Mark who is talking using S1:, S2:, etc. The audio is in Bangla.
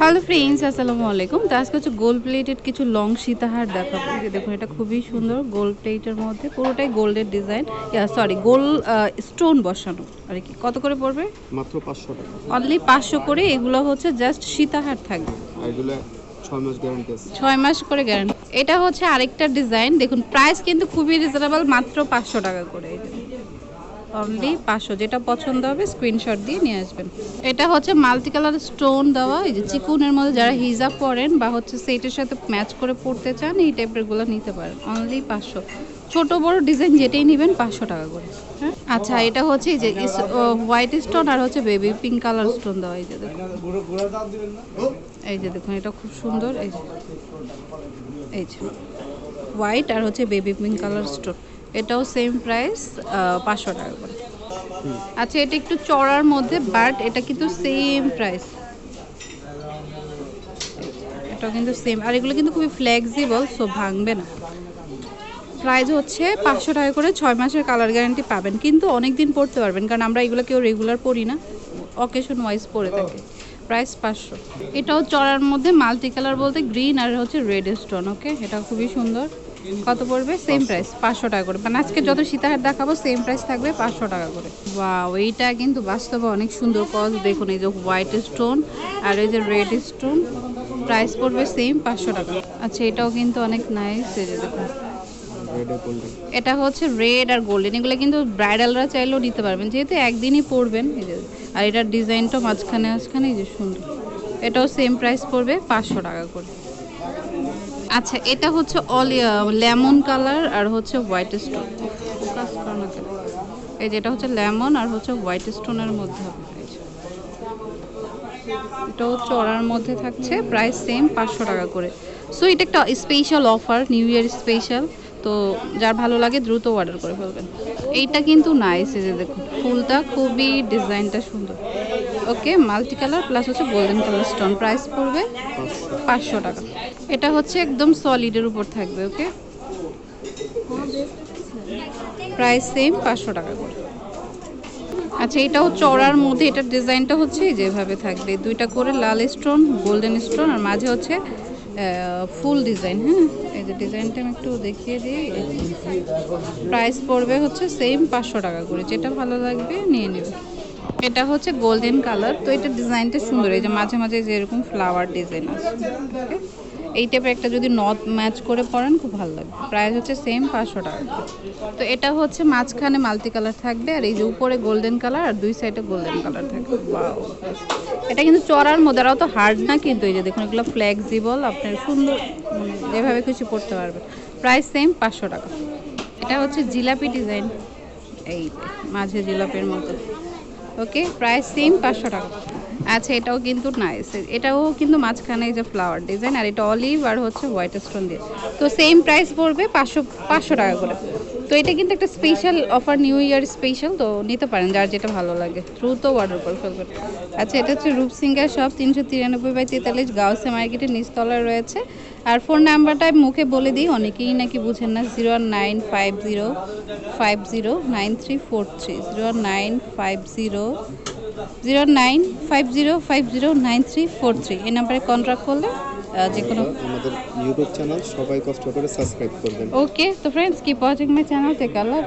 S1: হ্যালো ফ্রেন্ডস আসসালামু আলাইকুম। তো আজকে হচ্ছে গোল্ড প্লেটেড কিছু লং সীতাহার দেখাবো। দেখুন এটা খুবই সুন্দর গোল্ড প্লেটের মধ্যে পুরোটাই গোল্ডের ডিজাইন সরি গোল্ড স্টোন বসানো। আর কি কত করে পড়বে?
S2: মাত্র পাঁচশো টাকা।
S1: অনলি পাঁচশো করে এগুলো হচ্ছে জাস্ট সীতাহার থাকবে।
S2: এগুলো ছয় মাস
S1: করে গ্যারান্টি এটা হচ্ছে আরেকটা ডিজাইন দেখুন প্রাইস কিন্তু খুবই রিজনেবল মাত্র পাঁচশো টাকা করে। অনলি পাঁচশো। যেটা পছন্দ হবে স্ক্রিনশট দিয়ে নিয়ে আসবেন। এটা হচ্ছে মাল্টি কালার স্টোন দেওয়া, এই যে চিকুনের মধ্যে যারা হিজাব পরেন বা হচ্ছে সেটের সাথে ম্যাচ করে পড়তে চান, এই টাইপেরগুলো নিতে পারেন। অনলি পাঁচশো। ছোট বড় ডিজাইন যেটাই নেবেন, পাঁচশো টাকা করে। হ্যাঁ? আচ্ছা এটা হচ্ছে যে হোয়াইট স্টোন আর হচ্ছে বেবি পিঙ্ক কালার স্টোন দেওয়া, এই যে দেখুন। এই যে দেখুন, এটা খুব সুন্দর, এই যে। এই যে। হোয়াইট আর হচ্ছে বেবি পিঙ্ক কালার স্টোন এটাও সেম প্রাইস পাঁচশো টাকা করে। আচ্ছা এটা একটু চড়ার মধ্যে বাট এটা কিন্তু সেম প্রাইস এটাও কিন্তু সেম আর এগুলো কিন্তু খুবই ফ্লেক্সিবল সো ভাঙবে না। প্রাইস হচ্ছে পাঁচশো টাকা করে, ছয় মাসের কালার গ্যারান্টি পাবেন। কিন্তু অনেক দিন পড়তে পারবেন, কারণ আমরা এগুলো কেউ রেগুলার পরি না অকেশন ওয়াইজ পরে থাকি। প্রাইস পাঁচশো। এটাও চড়ার মধ্যে মাল্টি কালার বলতে গ্রিন আর হচ্ছে রেড স্টোন ওকে? এটা খুবই সুন্দর। কত পড়বে? সেম প্রাইস পাঁচশো টাকা করে। মানে আজকে যত সীতাহার দেখাবো সেম প্রাইস থাকবে পাঁচশো টাকা করে। বা এইটা কিন্তু বাস্তবে অনেক সুন্দর কজ দেখুন এই যে হোয়াইট স্টোন আর এই যে রেড স্টোন প্রাইস পড়বে সেম পাঁচশো টাকা। আচ্ছা এটাও কিন্তু অনেক নাইস এই যে দেখুন। এটা হচ্ছে রেড আর গোল্ডেন এগুলো কিন্তু ব্রাইডালরা চাইলেও নিতে পারবেন। যেহেতু একদিনই পরবেন, এই যে, আর এটার ডিজাইনটা মাঝখানে মাঝখানে এই যে সুন্দর। এটাও সেম প্রাইস পড়বে পাঁচশো টাকা করে। আচ্ছা এটা হচ্ছে অল লেমন কালার আর হচ্ছে হোয়াইট স্টোন? এই যে, এটা হচ্ছে লেমন আর হচ্ছে হোয়াইট স্টোনের মধ্যে। এটাও চড়ার মধ্যে থাকছে প্রাইস সেম পাঁচশো টাকা করে। সো এটা একটা special offer new year special তো যার ভালো লাগে দ্রুত অর্ডার করে ফেলবেন। এইটা কিন্তু নাইস এই যে দেখুন, ফুলটা খুবই ডিজাইনটা সুন্দর। ওকে মাল্টি কালার প্লাস হচ্ছে গোল্ডেন কালার স্টোন প্রাইস পড়বে
S2: পাঁচশো
S1: টাকা। এটা হচ্ছে একদম সলিডের উপর থাকবে ওকে প্রাইস সেম পাঁচশো টাকা করে। আচ্ছা এটাও চড়ার মধ্যে, এটার ডিজাইনটা হচ্ছে যেভাবে থাকবে। দুইটা করে লাল স্টোন গোল্ডেন স্টোন আর মাঝে হচ্ছে ফুল ডিজাইন হ্যাঁ এই যে ডিজাইনটা আমি একটু দেখিয়ে দিই। প্রাইস পড়বে হচ্ছে সেম পাঁচশো টাকা করে। যেটা ভালো লাগবে নিয়ে নেবে। এটা হচ্ছে গোল্ডেন কালার তো এটা ডিজাইনটা সুন্দর। এই যে মাঝে মাঝে যেরকম ফ্লাওয়ার ডিজাইন আছে। Okay? এই টাইপের একটা যদি নথ ম্যাচ করে পরেন, খুব ভালো লাগবে। প্রাইস হচ্ছে সেম পাঁচশো টাকা। তো এটা হচ্ছে মাঝখানে মাল্টি কালার থাকবে, আর এই যে উপরে গোল্ডেন কালার আর দুই সাইডে গোল্ডেন কালার থাকবে! এটা কিন্তু চড়ার মধ্যে অত হার্ড না কিন্তু এই যে দেখুন, এগুলো ফ্লেক্সিবল আপনার সুন্দর যেভাবে খুশি পড়তে পারবেন। প্রাইস সেম পাঁচশো টাকা। এটা হচ্ছে জিলাপি ডিজাইন এই মাঝে জিলাপির মতো। ওকে প্রাইস সেম পাঁচশো টাকা। আচ্ছা এটাও কিন্তু নাইস এটাও কিন্তু মাঝখানে যে ফ্লাওয়ার ডিজাইন আর এটা অলিভ আর হচ্ছে হোয়াইট স্টোন দিয়ে। তো সেম প্রাইস পড়বে পাঁচশো পাঁচশো টাকা করে। তো এটা কিন্তু একটা special offer new year special তো নিতে পারেন যার যেটা ভালো লাগে। দ্রুত অর্ডার করে আচ্ছা এটা হচ্ছে রূপসিঙ্গার সব তিনশো তিরানব্বই বাই তেতাল্লিশ, গাউসে মার্কেটের নিচতলায় রয়েছে। আর ফোন নাম্বারটা মুখে বলে দিই, অনেকেই নাকি বুঝেন না zero nine five zero five zero nine three four three zero nine five zero zero nine five zero five zero nine three four three. এই নাম্বারে কন্ট্যাক্ট করলে যে কোনো
S2: আমাদের ইউটিউব চ্যানেল সবাই কষ্ট করে সাবস্ক্রাইব করবেন।
S1: ওকে তো friends keep watching my channel থেকে আল্লাহ